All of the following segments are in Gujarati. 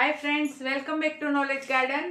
Hi friends welcome back to knowledge garden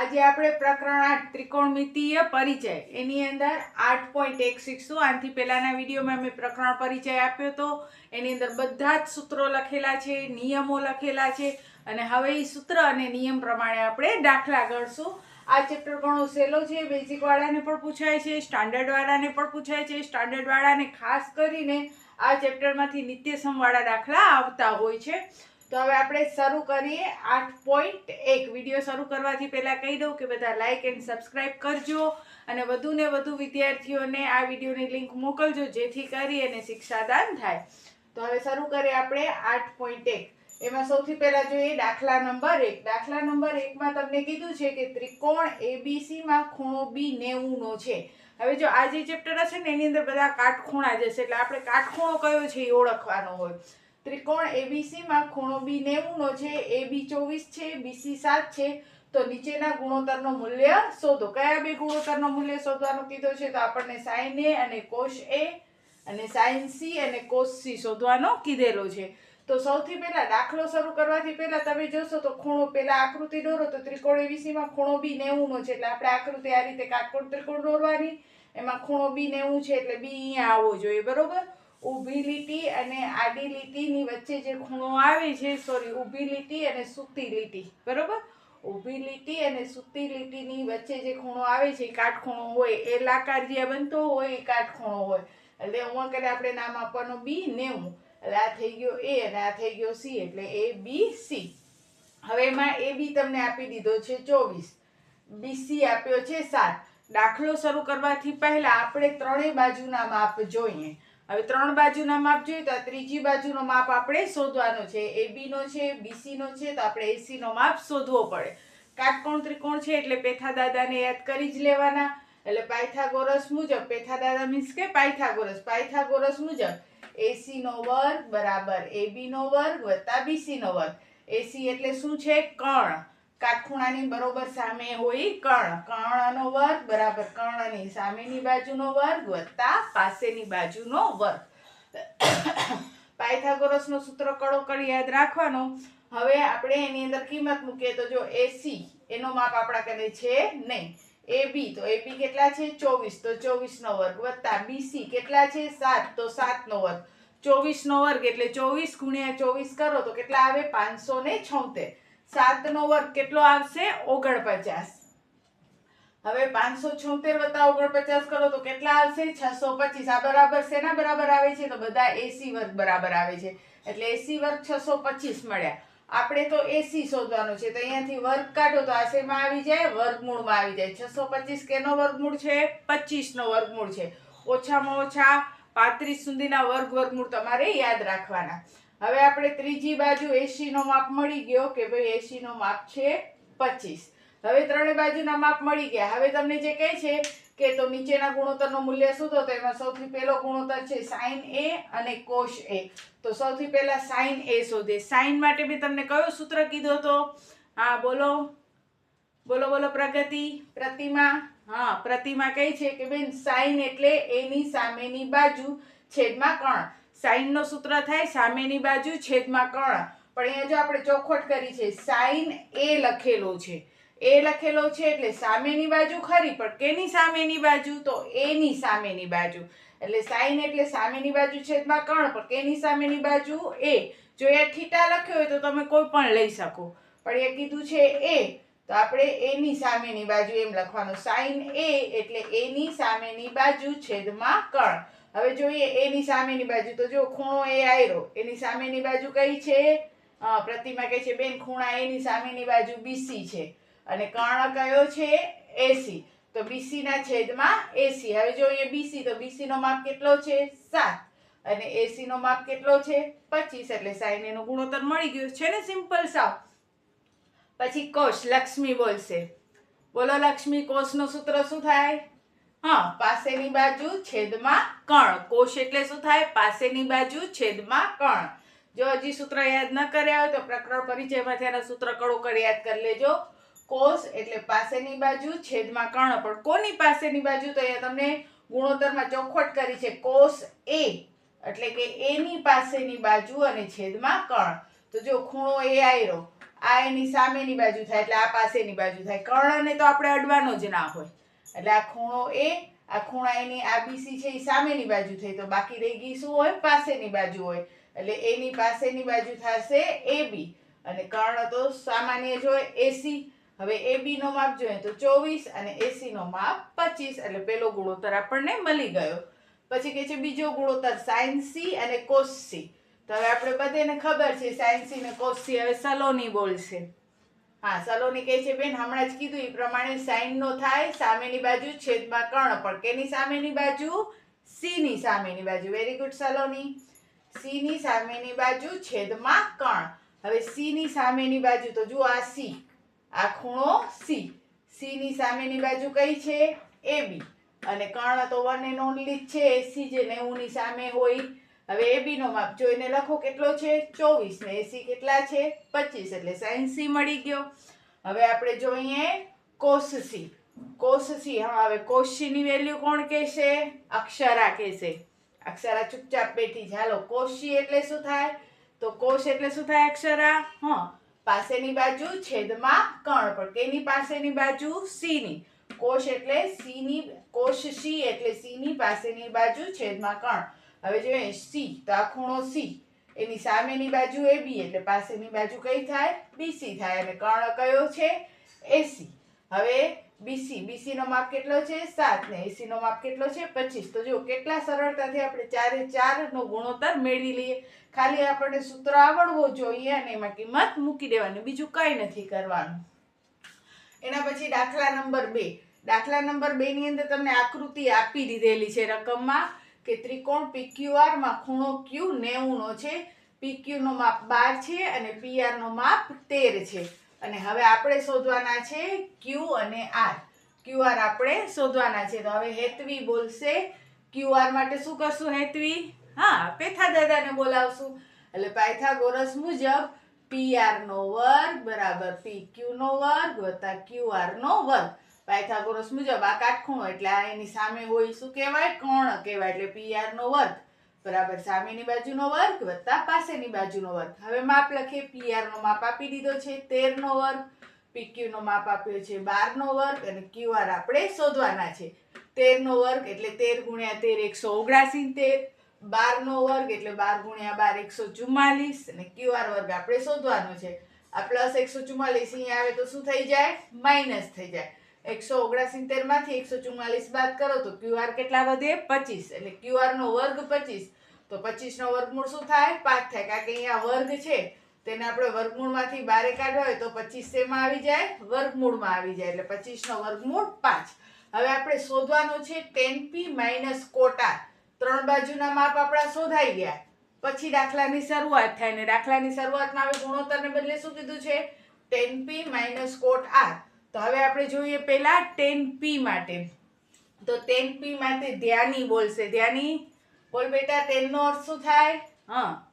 આજે આપણે પ્રકરણ આઠ, ત્રિકોણમિતીય પરિચય. એની અંદર આઠ પોઈન્ટ એક શીખશું આનાથી પહેલાંના વિડીયોમાં મેં પ્રકરણ પરિચય આપ્યો હતો એની અંદર બધા જ સૂત્રો લખેલા છે, નિયમો લખેલા છે અને હવે એ સૂત્ર અને નિયમ પ્રમાણે આપણે દાખલા ગણશું. આ ચેપ્ટર ઘણો સહેલો છે બેઝિક વાળાને પણ પૂછાય છે સ્ટાન્ડર્ડવાળાને પણ પૂછાય છે. સ્ટાન્ડર્ડવાળાને ખાસ કરીને આ ચેપ્ટરમાંથી નિત્યસમવાળા દાખલા આવતા હોય છે. તો હવે આપણે શરૂ કરીએ આઠ પોઈન્ટ એક. વીડિયો શરૂ કરવાથી પહેલાં કહી દઉં કે બધા લાઇક એન્ડ સબસ્ક્રાઈબ કરજો અને વધુ ને વધુ વિદ્યાર્થીઓને આ વિડીયોની લિંક મોકલજો, જેથી કરી અને શિક્ષાદાન થાય. તો હવે શરૂ કરીએ આપણે આઠ પોઈન્ટ એક. એમાં સૌથી પહેલાં જોઈએ દાખલા નંબર એક. દાખલા નંબર એકમાં તમને કીધું છે કે ત્રિકોણ એબીસીમાં ખૂણો બી નેવુંનો છે. હવે જો આ જે ચેપ્ટર હશે ને, એની અંદર બધા કાટખૂણા જશે એટલે આપણે કાટખૂણો કયો છે એ ઓળખવાનો હોય. ત્રિકોણ એબીસીમાં ખૂણો બી નેવુંનો છે એ બી ચોવીસ છે બીસી સાત છે, તો નીચેના ગુણોત્તરનો મૂલ્ય શોધો. કયા બે ગુણોત્તરનો મૂલ્ય શોધવાનું કીધું છે? તો આપણને સાઇન એ અને કોશ એ અને સાઇન સી અને કોષ સી શોધવાનો કીધેલો છે. તો સૌથી પહેલાં દાખલો શરૂ કરવાથી પહેલાં તમે જોશો તો ખૂણો પહેલાં આકૃતિ દોરો તો ત્રિકોણ એબીસીમાં ખૂણો બી નેવુંનો છે. એટલે આપણે આકૃતિ આ રીતે કાટકોણ ત્રિકોણ દોરવાની. એમાં ખૂણો બી નેવું છે એટલે બી અહીંયા આવવો જોઈએ. બરોબર? ઊભી લીટી અને આડી લીટીની વચ્ચે જે ખૂણો આવે છે સોરી ઊભી લીટી અને સૂતી લીટી, બરાબર? ઊભી લીટી અને સૂતી લીટીની વચ્ચે જે ખૂણો આવે છે, એ કાટખૂણો હોય, એ લાકાર જે બનતો હોય, એ કાટખૂણો હોય. એટલે હું કરે આપણે નામ આપવાનું બી નેવું. એટલે આ થઈ ગયો એ અને આ થઈ ગયો સી, એટલે એ બી સી. હવે એમાં એ બી તમને આપી દીધો છે ચોવીસ. બીસી આપ્યો છે સાત. દાખલો શરૂ કરવાથી પહેલાં આપણે ત્રણેય બાજુના માપ જોઈએ. હવે ત્રણ બાજુના માપ જોઈએ તો ત્રીજી બાજુનો માપ આપણે શોધવાનો છે. એ નો છે બીસીનો છે, તો આપણે એસીનો માપ શોધવો પડે. કાટકોણ ત્રિકોણ છે એટલે પેથા દાદાને યાદ કરી જ લેવાના. એટલે પાયથાગોરસ મુજબ પેથા દાદા મીન્સ કે પાયથાગોરસ. પાયથાગોરસ મુજબ એસી નો વર્ગ બરાબર એબી નો વર્ગ વત્તા બીસી નો વર્ગ. એસી એટલે શું છે? કણ. કાટખૂણાની બરોબર સામે હોય કર્ણ કર્ણનો વર્ગ બરાબર કર્ણની સામેની બાજુનો વર્ગ વત્તા પાસેની બાજુનો વર્ગ. પાયથાગોરસનો સૂત્ર કડો કડી યાદ રાખવાનો. હવે આપણે એની અંદર કિંમત મૂકીએ તો જો એસી એનો માપ આપણા કને છે નહીં. એ બી તો એ બી કેટલા છે? ચોવીસ. તો ચોવીસનો વર્ગ વત્તા બીસી કેટલા છે? સાત. તો સાતનો વર્ગ. ચોવીસનો વર્ગ એટલે ચોવીસ ગુણ્યા ચોવીસ કરો તો કેટલા આવે? પાંચસો ને છોતેર. સાત નો વર્ગ કેટલો આવશે? ઓગણપચાસ. હવે પાંચસો છોતેર વત્તા ઓગણપચાસ કરો તો કેટલા આવશે? છસો પચીસ આ બરાબર શેના બરાબર આવે છે? તો બધા એસી વર્ગ બરાબર આવે છે. એટલે એસી વર્ગ છસો પચીસ મળ્યા. આપણે તો એસી શોધવાનું છે. તો અહીંયાથી વર્ગ કાઢો તો આશેમાં આવી જાય? વર્ગમૂળમાં આવી જાય. છસો પચીસ કેનો વર્ગમૂળ છે? પચીસનો વર્ગમૂળ છે. ઓછામાં ઓછા પાંત્રીસ સુધીના વર્ગ વર્ગમૂળ તમારે યાદ રાખવાના. હવે આપણે ત્રીજી બાજુ એસી નો માપ મળી ગયો કે ભાઈ એસી નો માપ છે પચીસ. હવે ત્રણેય બાજુના માપ મળી ગયા. હવે તમને જે કહે છે કે તો નીચેના ગુણોત્તરનું મૂલ્ય શું? તો એમાં સૌથી પહેલો ગુણોત્તર છે સાઇન એ અને કોશ એ તો સૌથી પહેલા સાઇન એ શોધે. સાઇન માટે મેં તમને કયો સૂત્ર કીધો હતો હા, બોલો. બોલો બોલો, પ્રગતિ. પ્રતિમા. હા, પ્રતિમા કહે છે કે બેન સાઇન એટલે એની સામેની બાજુ છેદમાં કર્ણ સાઇનનો સૂત્ર થાય સામેની બાજુ છેદમાં કર્ણ પણ અહીંયા જો આપણે ચોખવટ કરી છે સાઈન એ લખેલો છે. એ લખેલો છે એટલે સામેની બાજુ ખરી, પણ કેની સામેની બાજુ? તો એની સામેની બાજુ. એટલે સાઈન એટલે સામેની બાજુ છેદમાં કર્ણ પણ કેની સામેની બાજુ? એ. જો એ થીટા લખ્યો હોય તો તમે કોઈ પણ લઈ શકો. પણ એ કીધું છે એ. તો આપણે એની સામેની બાજુ એમ લખવાનું. સાઈન એ એટલે એની સામેની બાજુ છેદમાં કર્ણ હવે જોઈએ, એની સામેની બાજુ તો જો ખૂણો એ આયરો, એની સામેની બાજુ કઈ છે? પ્રતિમા કહે છે, બેન, ખૂણા એની સામેની બાજુ બીસી છે. અને કર્ણ કયો છે? એસી તો બીસી ના છેદમાં એસી હવે જોઈએ બીસી તો બીસી નો માપ કેટલો છે? સાત. અને એસી નો માપ કેટલો છે? પચીસ. એટલે સાઈન એનો ગુણોત્તર મળી ગયો. છે ને સિમ્પલ સાવ? પછી કોષ, લક્ષ્મી બોલશે. બોલો, લક્ષ્મી, કોષનું સૂત્ર શું થાય? હા. પાસેની બાજુ છેદમાં કણ. કોષ એટલે શું થાય? પાસેની બાજુ છેદમાં કણ. જો હજી સૂત્ર યાદ ન કર્યા હોય તો પ્રકરણ પરિચયમાંથી આના સૂત્ર કળો કરી યાદ કરી લેજો. કોષ એટલે પાસેની બાજુ છેદમાં કર્ણ પણ કોની પાસેની બાજુ? તો અહીંયા તમને ગુણોત્તરમાં ચોખવટ કરી છે. કોષ એ, એટલે કે એની પાસેની બાજુ અને છેદમાં કર્ણ તો જો ખૂણો એ આયરો, આ એની સામેની બાજુ થાય, એટલે આ પાસેની બાજુ થાય. કર્ણને તો આપણે અડવાનો જ ના હોય. એટલે આ ખૂણો એ, આ ખૂણા એની આ બીસી છે એ સામેની બાજુ થઈ, તો બાકી રહી ગઈ શું હોય? પાસેની બાજુ હોય. એટલે એની પાસેની બાજુ થશે એ બી અને કર્ણ તો સામાન્ય જ એસી હવે એ બી નો માપ જોઈએ તો ચોવીસ અને એસી નો માપ પચીસ. એટલે પેલો ગુણોત્તર આપણને મળી ગયો. પછી કે છે બીજો ગુણોત્તર સાઇન સી અને કોસ સી તો હવે આપણે બધાને ખબર છે સાઇન સી અને કોસ સી હવે સલોની બોલશે. હા, સલોની કહે છે, બેન, હમણાં જ કીધું એ પ્રમાણે સાઈન નો થાય, સામેની બાજુ છેદમાં કર્ણ, પણ કેની સામેની બાજુ? સી ની સામેની બાજુ. Very good Saloni. સી ની સામેની બાજુ છેદમાં કર્ણ. હવે સી ની સામેની બાજુ તો જુઓ આ સી, આ ખૂણો સી. સી ની સામેની બાજુ કઈ છે? એ બી. અને કર્ણ તો વન એન્ડ ઓનલી છે એસી જે નેવું ની સામે હોય. હવે એ બીનો માપ જોઈને લખો કેટલો છે? ચોવીસ ને એસી કેટલા છે? પચીસ, એટલે સાયન્સી મળી ગયો. હવે આપણે જોઈએ કોસ સી હા, હવે કોસ વેલ્યુ કોણ કહેશે? અક્ષરા કહેશે. અક્ષરા ચૂપચાપ બેઠી છે. હાલો કોશી એટલે શું થાય? તો કોષ એટલે શું થાય અક્ષરા? હા, પાસેની બાજુ છેદમાં કણ, પણ કેની પાસેની બાજુ? સીની કોષ એટલે સીની કોષ સી એટલે સીની પાસેની બાજુ છેદમાં કર્ણ હવે જોઈએ સી તો આ ખૂણો સી એની સામેની બાજુ એ બી એટલે પાસેની બાજુ કઈ થાય? બીસી થાય. અને કર્ણ કયો છે? એસી હવે બીસી બીસીનો માપ કેટલો છે? સાત. ને એસીનો માપ કેટલો છે? પચીસ. તો જો કેટલા સરળતાથી આપણે ચારે ચારનો ગુણોત્તર મેળવી લઈએ. ખાલી આપણને સૂત્ર આવડવો જોઈએ અને એમાં કિંમત મૂકી દેવાની. બીજું કંઈ નથી કરવાનું. એના પછી દાખલા નંબર બે. દાખલા નંબર બેની અંદર તમને આકૃતિ આપી દીધેલી છે રકમમાં. કે ત્રિકોણ PQR માં ખૂણો Q 90 નો છે PQ નો માપ બાર છે અને PR નો માપ તેર છે. અને હવે આપણે શોધવાના છે Q અને R. QR આપણે શોધવાના છે. તો હવે હેતવી બોલશે. QR માટે શું કરશું હેતવી? હા પેથા દાદાને બોલાવશું. એટલે પાયથાગોરસ મુજબ PR નો વર્ગ બરાબર PQ નો વર્ગ વત્તા QR નો વર્ગ. પાયથાગોરસ મુજબ આ કાટખૂણો એટલે આ એની સામે હોય શું કહેવાય? કોણ કહેવાય એટલે PR નો વર્ગ. બરાબર, સામેની બાજુનો વર્ગ વત્તા પાસેની બાજુનો વર્ગ. હવે માપ લખીએ. PR નો માપ આપી દીધો છે 13 નો વર્ગ પીક્યુનો માપ આપ્યો છે 12 નો વર્ગ અને QR આપણે શોધવાના છે. 13 નો વર્ગ એટલે તેર ગુણ્યા 13 179 12 નો વર્ગ એટલે બાર ગુણ્યા 12 144 અને QR વર્ગ આપણે શોધવાનો છે. આ પ્લસ 144 અહીંયા આવે તો શું થઈ જાય? માઇનસ થઈ જાય. એકસો ઓગણસિત્તેરમાંથી એકસો ચુમ્માલીસ બાદ કરો તો ક્યુઆર કેટલા વધે? પચીસ. એટલે ક્યુઆર નો વર્ગ પચીસ. તો પચીસ નો વર્ગમૂળ શું થાય? પાંચ થાય. કારણ કે અહીંયા વર્ગ છે. તેને આપણે વર્ગમૂળમાંથી બારે કાઢવા હોય તો પચીસ તેમાં આવી જાય? વર્ગમૂળમાં આવી જાય. એટલે પચીસ નો વર્ગમૂળ પાંચ. હવે આપણે શોધવાનું છે ટેન પી માઇનસ કોટા. ત્રણ બાજુના માપ આપણા શોધાઈ ગયા. પછી દાખલાની શરૂઆત થાય. ને દાખલાની શરૂઆતમાં હવે ગુણોત્તરને બદલે શું કીધું છે? Ten P minus cot R. તો હવે આપણે જોઈએ પહેલા ટેન પી માટે. તો ટેન પી માટે ધ્યાની બોલશે ધ્યાની બોલ બેટા ટેનનો અર્થ શું થાય? હા.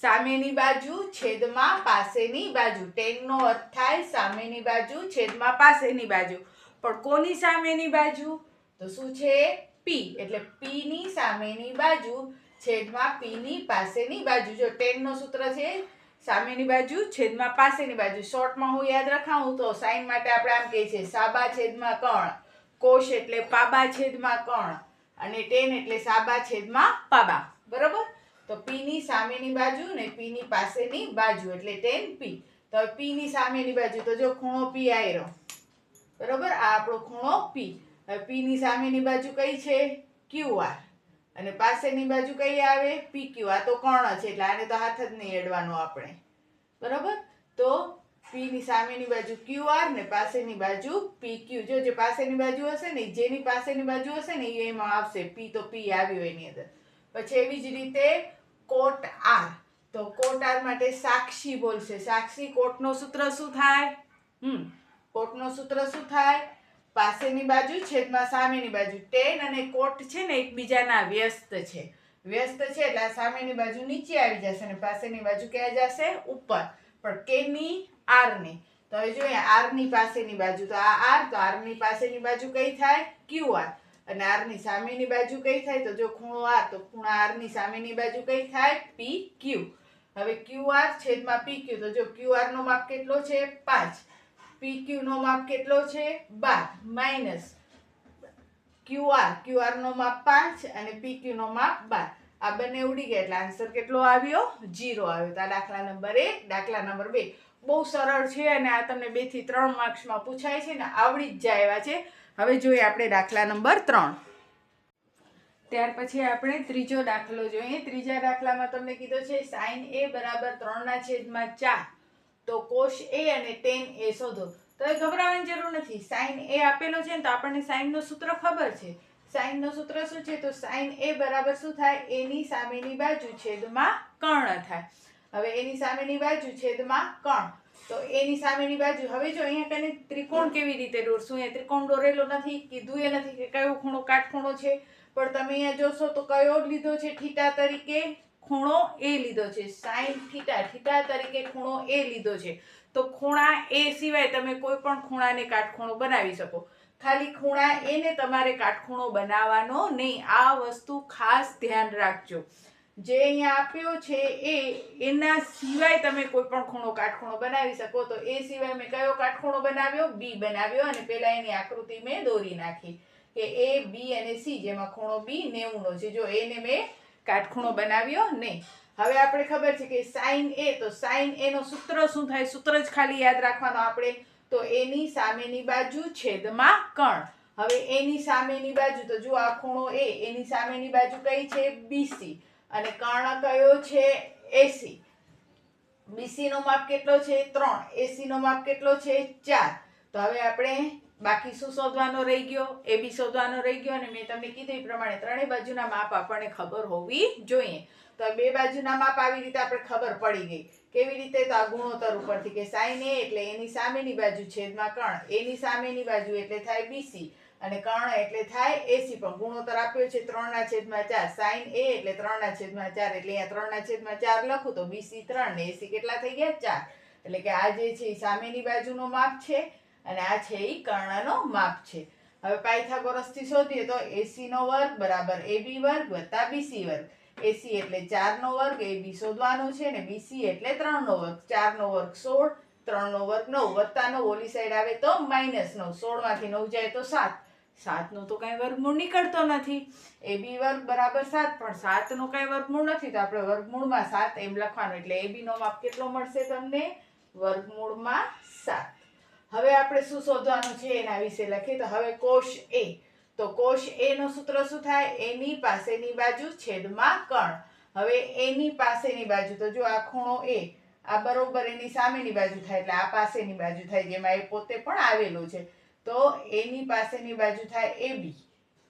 સામેની બાજુ છેદમાં પાસેની બાજુ. ટેનનો અર્થ થાય સામેની બાજુ છેદમાં પાસેની બાજુ. પણ કોની સામેની બાજુ? તો શું છે? પી એટલે પીની સામેની બાજુ છેદમાં પીની પાસેની બાજુ. જો ટેનનો સૂત્ર છે સામેની બાજુ, છેદમાં પાસેની બાજુ. શોર્ટમાં હું યાદ રખાવું તો સાઈન માટે આપણે આમ કહીએ છીએ સાબા છેદમાં કણ, કોષ એટલે પાબા છેદમાં કણ અને ટેન એટલે સાબા છેદમાં પાબા. બરોબર? તો પી ની સામેની બાજુ ને પીની પાસેની બાજુ એટલે ટેન પી. તો પી ની સામેની બાજુ તો જો ખૂણો પી આયરો. બરોબર? આ આપણો ખૂણો પી. હવે પીની સામેની બાજુ કઈ છે? Q R. અને પાસેની બાજુ કઈ આવે? પીક્યુ આ તો કર્ણ છે, એટલે આને તો હાથ જ નહીં અડવાનો આપણે. બરાબર? તો પીની સામેની બાજુ ક્યુ આર ને પાસેની બાજુ પીક્યુ જો જે પાસેની બાજુ હશે ને, જેની પાસેની બાજુ હશે ને, એ એમાં આવશે. પી તો પી આવ્યો એની અંદર. પછી એવી જ રીતે કોટ આર તો કોટ આર માટે સાક્ષી બોલશે. સાક્ષી કોટનો સૂત્ર શું થાય? હમ. કોટનો સૂત્ર શું થાય? પાસેની બાજુ, છેદમાં સામેની બાજુ. ટેન અને કોટ છે ને, એકબીજાના વ્યસ્ત છે. વ્યસ્ત છે એટલે આ સામેની બાજુ નીચે આવી જશે અને પાસેની બાજુ ક્યાં જશે? ઉપર. પણ કેની આરની. તો હવે જોઈએ, આરની પાસેની બાજુ. તો આ આર, તો આરની પાસેની બાજુ કઈ થાય? Q R. અને આરની સામેની બાજુ કઈ થાય? તો જો ખૂણો આર, તો ખૂણા આરની સામેની બાજુ કઈ થાય? P Q. હવે ક્યુઆર છેદમાં પી ક્યુ. તો જો ક્યુઆર નો માપ કેટલો છે? પાંચ. પીક્યુ નો માપ કેટલો છે? બાર માઇનસ ક્યુઆર ક્યુઆરનો માપ પાંચ અને પીક્યુ નો માપ બાર. આ બંને ઉડી ગયા એટલે આન્સર કેટલો આવ્યો? જીરો આવ્યો. તો આ દાખલા નંબર એક, દાખલા નંબર બે. બહુ સરળ છે અને આ તમને બેથી ત્રણ માર્ક્સમાં પૂછાય છે ને આવડી જ જાય એવા છે. હવે જોઈએ આપણે દાખલા નંબર ત્રણ. ત્યાર પછી આપણે ત્રીજો દાખલો જોઈએ. ત્રીજા દાખલામાં તમને કીધો છે સાઇન એ બરાબર ત્રણના છેદમાં ચાર. તો કોષ એ અને ટેન એ શોધો. તો એ ગભરાવાની જરૂર નથી. સાઈન એ આપેલો છે ને તો આપણને સાઈનનું સૂત્ર ખબર છે. સાઈનનું સૂત્ર શું છે? તો સાઈન એ બરાબર શું થાય? એની સામેની બાજુ છેદમાં કર્ણ થાય. હવે એની સામેની બાજુ છેદમાં કર્ણ. તો એની સામેની બાજુ હવે જો અહીંયા કને ત્રિકોણ કેવી રીતે દોરશું? અહીંયા ત્રિકોણ દોરેલો નથી, કીધું એ નથી કે કયો ખૂણો કાટખૂણો છે. પણ તમે અહીંયા જોશો તો કયો લીધો છે? થીટા તરીકે. ખૂણો એ લીધો છે. સાઈન થીટા થીટા તરીકે ખૂણો એ લીધો છે. તો ખૂણા એ સિવાય તમે કોઈ પણ ખૂણાને કાટખૂણો બનાવી શકો. ખાલી ખૂણા એને તમારે કાટખૂણો બનાવવાનો નહીં. આ વસ્તુ ખાસ ધ્યાન રાખજો. જે અહીંયા આપ્યો છે એ, એના સિવાય તમે કોઈ પણ ખૂણો કાટખૂણો બનાવી શકો. તો એ સિવાય મેં કયો કાટખૂણો બનાવ્યો? બી બનાવ્યો અને પહેલાં એની આકૃતિ મેં દોરી નાખી. કે એ, બી અને સી, જેમાં ખૂણો બી નેવુંનો છે. જો એને મેં કાટખૂણો બનાવ્યો નહીં. હવે આપણે ખબર છે કે સાઈન એ, તો સાઈન એનો સૂત્ર શું થાય? સૂત્ર જ ખાલી યાદ રાખવાનો આપણે. તો એની સામેની બાજુ છેદમાં કણ. હવે એની સામેની બાજુ, તો જો આ ખૂણો એ, એની સામેની બાજુ કઈ છે? બીસી અને કર્ણ કયો છે? એસી બીસી નો માપ કેટલો છે? ત્રણ. એસી નો માપ કેટલો છે? ચાર. તો હવે આપણે બાકી શું શોધવાનો રહી ગયો? એ બી શોધવાનો રહી ગયો અને મેં તમને કીધું એ પ્રમાણે ત્રણેય બાજુના માપ આપણને ખબર હોવી જોઈએ. તો બે બાજુના માપ આવી રીતે આપણે ખબર પડી ગઈ. કેવી રીતે તો આ ગુણોત્તર ઉપરથી કે સાઈન એ એટલે એની સામેની બાજુ છેદમાં કર્ણ એની સામેની બાજુ એટલે થાય બીસી અને કર્ણ એટલે થાય એસી. પણ ગુણોત્તર આપ્યો છે ત્રણના છેદમાં ચાર, સાઈન એ એટલે ત્રણના છેદમાં ચાર, એટલે અહીંયા ત્રણના છેદમાં ચાર લખું તો બીસી ત્રણ ને એસી કેટલા થઈ ગયા? ચાર. એટલે કે આ જે છે સામેની બાજુનો માપ છે. અને આ છે એ કર્ણનો માપ છે. હવે પાયથાગોરસથી શોધીએ તો એસી નો વર્ગ બરાબર એબી વર્ગ વત્તા બીસી વર્ગ. એસી એટલે ચારનો વર્ગ, એ બી શોધવાનું છે ને બીસી એટલે ત્રણનો વર્ગ. ચારનો વર્ગ સોળ, ત્રણનો વર્ગ નવ. વત્તા નવ ઓલી સાઈડ આવે તો માઇનસ નવ. સોળમાંથી નવ જાય તો સાત. સાતનો તો કાંઈ વર્ગમૂળ નીકળતો નથી. એ બી વર્ગ બરાબર સાત, પણ સાતનો કાંઈ વર્ગમૂળ નથી. તો આપણે વર્ગમૂળમાં સાત એમ લખવાનું. એટલે એ બીનો માપ કેટલો મળશે તમને? વર્ગમૂળમાં સાત. હવે આપણે શું શોધવાનું છે એના વિશે લખીએ તો હવે કોષ એ. તો કોષ એ નું સૂત્ર શું થાય? એની પાસેની બાજુ છેદમાં કર્ણ હવે એની પાસેની બાજુ તો જો આ ખૂણો એ, આ બરોબર એની સામેની બાજુ થાય એટલે આ પાસેની બાજુ થાય, જેમાં એ પોતે પણ આવેલું છે. તો એની પાસેની બાજુ થાય એ બી.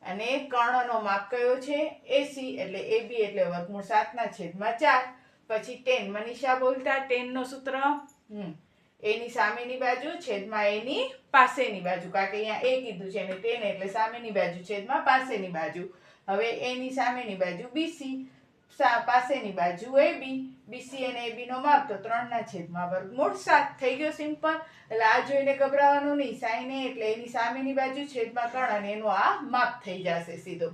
અને કર્ણનો માપ કયો છે? એસી એટલે એ બી એટલે વર્ગમૂળ સાતના છેદમાં ચાર. પછી ટેન. મનીષા બોલતા ટેનનો સૂત્ર? હમ. એની સામેની બાજુ છેદમાં એની પાસેની બાજુ. કારણ કે અહીંયા એ કીધું છે અને ટેન એટલે સામેની બાજુ, છેદમાં પાસેની બાજુ. હવે એની સામેની બાજુ બીસી પાસેની બાજુ એ બી બીસી અને એ બીનો માપ તો ત્રણના છેદમાં વર્ગમૂળ સાત થઈ ગયો સિમ્પલ. એટલે આ જોઈને ગભરાવાનું નહીં. સાઈન એટલે એની સામેની બાજુ છેદમાં ત્રણ અને એનું આ માપ થઈ જશે સીધો.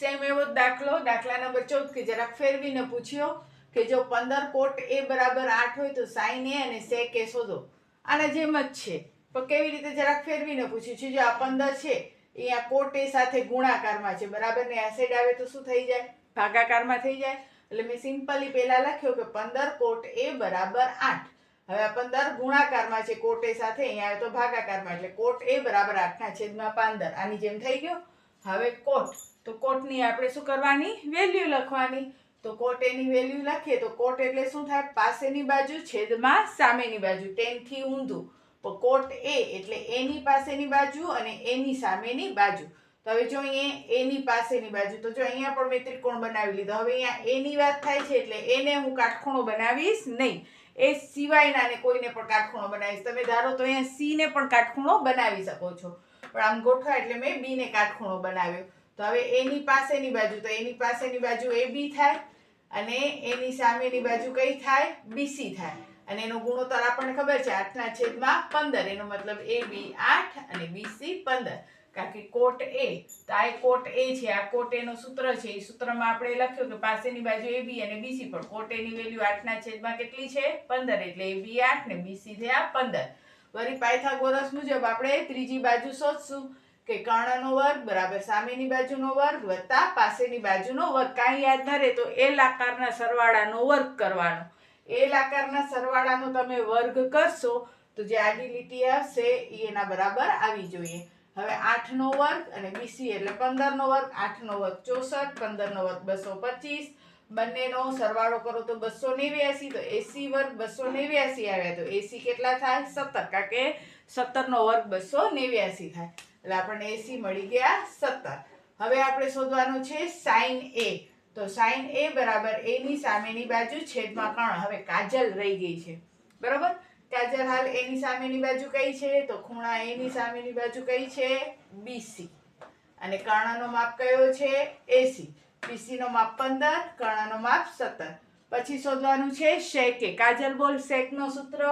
સેમ એવો દાખલો. દાખલા નંબર ચૌદ કે જરાક ફેરવીને પૂછ્યો. કે જો પંદર કોટ એ બરાબર આઠ હોય તો સાઈન એ અને સેક એ શોધો. આના જેમ જ છે. પણ કેવી રીતે જરાક ફેરવીને પૂછ્યું છે? જો આ પંદર છે, એ આ કોટ એ સાથે ગુણાકારમાં છે. બરાબર ને આ આવે તો શું થઈ જાય? ભાગાકારમાં થઈ જાય. એટલે મેં સિમ્પલી પહેલાં લખ્યો કે પંદર કોટ એ બરાબર આઠ. હવે આ પંદર ગુણાકારમાં છે કોટ એ સાથે, અહીંયા આવે તો ભાગાકારમાં. એટલે કોટ એ બરાબર આઠના છેદમાં પંદર. આની જેમ થઈ ગયો. હવે કોટ. તો કોટની આપણે શું કરવાની? વેલ્યુ લખવાની. તો કોટ એની વેલ્યુ લખીએ તો કોટ એટલે શું થાય? પાસેની બાજુ, છેદમાં સામેની બાજુ ટેનથી ઊંધું. તો કોટ એ એટલે એની પાસેની બાજુ અને એની સામેની બાજુ. તો હવે જો અહીંયા એની પાસેની બાજુ, તો જો અહીંયા પણ મેં ત્રિકોણ બનાવી લીધો. હવે અહીંયા એની વાત થાય છે એટલે એને હું કાટખૂણો બનાવીશ નહીં. એ સિવાયના ને કોઈને પણ કાટખૂણો બનાવીશ. તમે ધારો તો અહીંયા સીને પણ કાટખૂણો બનાવી શકો છો. પણ આમ ગોઠવા એટલે મેં બીને કાટખૂણો બનાવ્યો. તો હવે એની પાસેની બાજુ, તો એની પાસેની બાજુ એ બી થાય. અને એની સામેની બાજુ કઈ થાય? બીસી થાય. અને એનો ગુણોત્તર આપણને ખબર છે, આઠના છેદમાં પંદર. એનો મતલબ એ બી આઠ અને બીસી પંદર. કારણ કે કોટ એ, તો આ કોટ એ છે. આ કોટ એનું સૂત્ર છે. એ સૂત્રમાં આપણે લખ્યું કે પાસેની બાજુ એ બી અને બીસી પણ કોટ એની વેલ્યુ આઠના છેદમાં કેટલી છે? પંદર. એટલે એ બી આઠ ને બીસી થયા પંદર. વળી પાયથાગોરસ મુજબ આપણે ત્રીજી બાજુ શોધશું. કે કર્ણનો વર્ગ બરાબર સામેની બાજુનો વર્ગ વત્તા પાસેની બાજુનો વર્ગ. કાંઈ યાદ ન રહે તો એલ આકારના સરવાળાનો વર્ગ કરવાનો. એલ આકારના સરવાળાનો તમે વર્ગ કરશો તો જે આડી લીટી આવશે એ એના બરાબર આવી જોઈએ. હવે આઠનો વર્ગ અને બીસી એટલે પંદરનો વર્ગ. આઠનો વર્ગ ચોસઠ, પંદરનો વર્ગ બસો પચીસ. બંનેનો સરવાળો કરો તો બસો નેવ્યાસી. તો એસી વર્ગ બસો નેવ્યાસી આવ્યા તો એસી કેટલા થાય? સત્તર. કારણ કે સત્તરનો વર્ગ બસો નેવ્યાસી થાય. એટલે આપણને એસી મળી ગયા સત્તર. હવે આપણે શોધવાનું છે સાઈન એ તો સાઈન એ બરાબર એની સામેની બાજુ છેદમાં કર્ણ હવે કાજલ રહી ગઈ છે. બરાબર? કાજલ હાલ એની સામેની બાજુ કઈ છે? તો ખૂણા એની સામેની બાજુ કઈ છે? બીસી અને કર્ણનો માપ કયો છે? એસી બીસી નો માપ પંદર, કર્ણનો માપ સત્તર. પછી શોધવાનું છે શેકે કાજલ બોલ શેક નો સૂત્ર?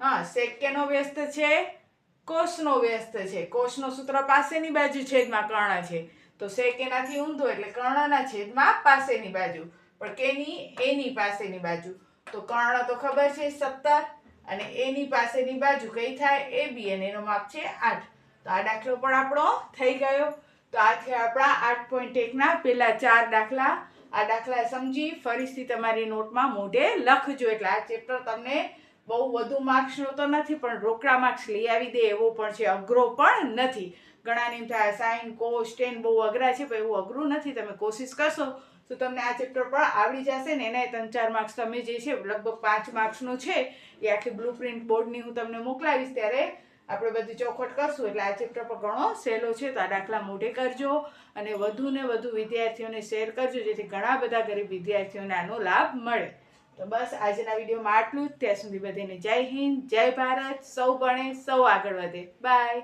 હા કેનો વ્યસ્ત છે, કોષનો વ્યસ્ત છે. કોષનો સૂત્ર પાસેની બાજુ છેદમાં કર્ણ છે. તો એનાથી ઊંધો એટલે કર્ણના છેદમાં પાસેની બાજુ. પણ કેની? એની પાસેની બાજુ. તો કર્ણ તો ખબર છે સત્તર અને એની પાસેની બાજુ કઈ થાય? એ બી અને એનો માપ છે આઠ. તો આ દાખલો પણ આપણો થઈ ગયો. તો આ છે આપણા આઠ પોઈન્ટ એકના પહેલાં ચાર દાખલા. આ દાખલા સમજી ફરીથી તમારી નોટમાં મોઢે લખજો. એટલે આ ચેપ્ટર તમને બહુ વધુ માર્ક્સનો તો નથી, પણ રોકડા માર્ક્સ લઈ આવી દે એવો પણ છે. અઘરો પણ નથી. ઘણાને એમ થાય સાઇન કોસ, ટેન બહુ અઘરા છે, પણ એવું અઘરું નથી. તમે કોશિશ કરશો તો તમને આ ચેપ્ટર પણ આવડી જશે ને એના ત્રણ ચાર માર્ક્સ તમે જે છે, લગભગ પાંચ માર્ક્સનું છે, એ આખી બ્લુ પ્રિન્ટ બોર્ડની હું તમને મોકલાવીશ. ત્યારે આપણે બધી ચોખવટ કરશું. એટલે આ ચેપ્ટર પર ઘણો સહેલો છે, તો આ દાખલા મોઢે કરજો અને વધુ ને વધુ વિદ્યાર્થીઓને શેર કરજો, જેથી ઘણા બધા ગરીબ વિદ્યાર્થીઓને આનો લાભ મળે. તો બસ આજના વિડીયોમાં આટલું જ. ત્યાં સુધી બધાને જય હિન્દ, જય ભારત, સૌ ગણે, સૌ આગળ વધે. બાય.